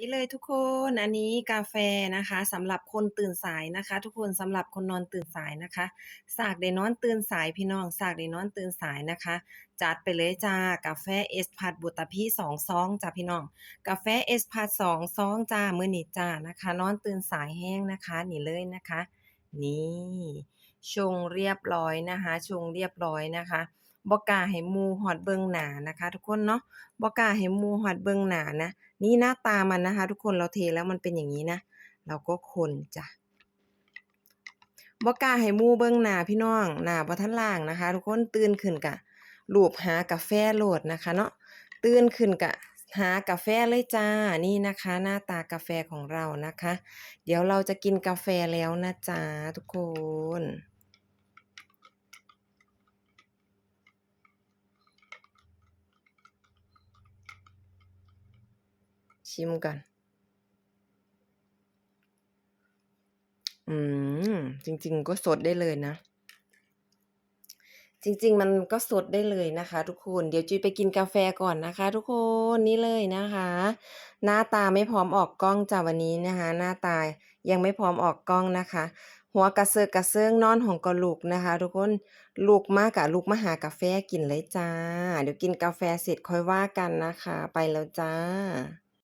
นี่เลยทุกคนอันนี้กาแฟนะคะสำหรับคนตื่นสายนะคะ ทุกคนสำหรับคนนอนตื่นสายนะคะ สากได้นอนตื่นสายพี่น้องสากได้นอนตื่นสายนะคะ จัดไปเลยจ้ากาแฟเอสพัดบุตรพี่สองซองจ้าพี่น้อง กาแฟเอสพัดสองซองจ้ามื้อนี้จ้านะคะ นอนตื่นสายแห้งนะคะนี่เลยนะคะ นี่ชงเรียบร้อยนะคะ ชงเรียบร้อยนะคะ บ่กล้าให้หมู่ฮอดเบิ่งหน้านะคะ ทุกคนเนาะบ่กล้าให้หมู่ฮอดเบิ่งหน้านะ นี่หน้าตามันนะคะ ทุกคนเราเทแล้วมันเป็นอย่างนี้นะ เราก็คนจ้ะบ่กล้าให้หมู่เบิ่งหน้าพี่น้องหน้าบ่ทันล้างนะคะ ทุกคนตื่นขึ้นกะลูบหากาแฟโหลดนะคะ เนาะตื่นขึ้นกะหากาแฟเลยจ้า นี่นะคะ หน้าตากาแฟของเรานะคะ เดี๋ยวเราจะกินกาแฟแล้วนะจ๊ะทุกคน ชิมก่อนอืม จริง ๆ ก็สดได้เลยนะ จริง ๆ มันก็สดได้เลยนะคะ ทุกคน เดี๋ยวจุยไปกินกาแฟก่อนนะคะ ทุกคนนี่เลยนะคะ หน้าตาไม่พร้อมออกกล้องจ้ะวันนี้นะคะ หน้าตายังไม่พร้อมออกกล้องนะคะ หัวกระเซิกกระเซิงนอนห้องก็ลุกนะคะ ทุกคนลุกมากะลุกมาหากาแฟกินเลยจ้า เดี๋ยวกินกาแฟเสร็จค่อยว่ากันนะคะ ไปแล้วจ้า